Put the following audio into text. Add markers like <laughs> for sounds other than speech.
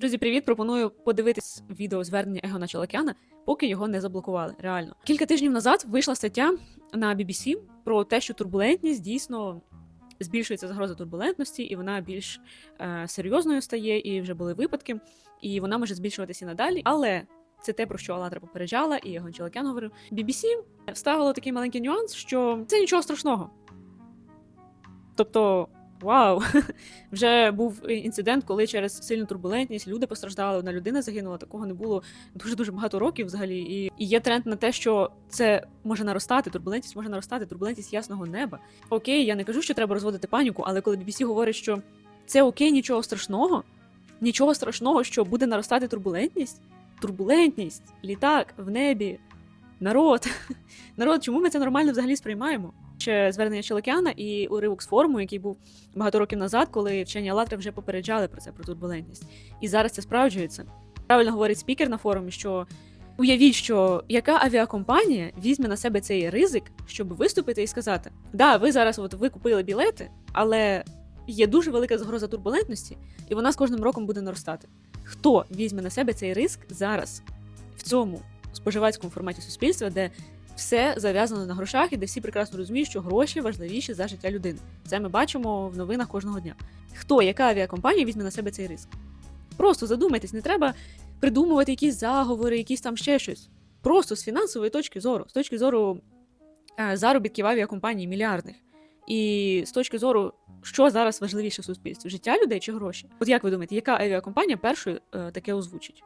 Друзі, привіт! Пропоную подивитись відео звернення Егона Чолокяна, поки його не заблокували. Реально. Кілька тижнів назад вийшла стаття на BBC про те, що турбулентність дійсно збільшується загроза турбулентності, і вона більш е, серйозною стає, і вже були випадки, і вона може збільшуватися надалі. Але це те, про що Алатра попереджала, і Егон Чолокян говорив. BBC вставило такий маленький нюанс, що це нічого страшного. Тобто. Вау, <laughs> вже був інцидент, коли через сильну турбулентність люди постраждали, одна людина загинула. Такого не було дуже дуже багато років взагалі. І, і є тренд на те, що це може наростати. Турбулентність може наростати, турбулентність ясного неба. Окей, я не кажу, що треба розводити паніку, але коли BBC говорить, що це окей, нічого страшного, нічого страшного, що буде наростати турбулентність. Турбулентність, літак в небі, народ. <laughs> Народ, чому ми це нормально взагалі сприймаємо? Ще звернення Челокяна і уривок з форуму, який був багато років назад, коли вчені Алатри вже попереджали про це про турбулентність. І зараз це справджується. Правильно говорить спікер на форумі, що уявіть, що яка авіакомпанія візьме на себе цей ризик, щоб виступити і сказати: Да, ви зараз от ви купили білети, але є дуже велика загроза турбулентності, і вона з кожним роком буде наростати. Хто візьме на себе цей ризик зараз в цьому споживацькому форматі суспільства, де все зав'язано на грошах, і де всі прекрасно розуміють, що гроші важливіші за життя людини. Це ми бачимо в новинах кожного дня. Хто, яка авіакомпанія візьме на себе цей ризик? Просто задумайтесь, не треба придумувати якісь заговори, якісь там ще щось. Просто з фінансової точки зору, з точки зору е, заробітків авіакомпаній мільярдних. І з точки зору, що зараз важливіше в суспільстві: життя людей чи гроші? От як ви думаєте, яка авіакомпанія першою е, таке озвучить?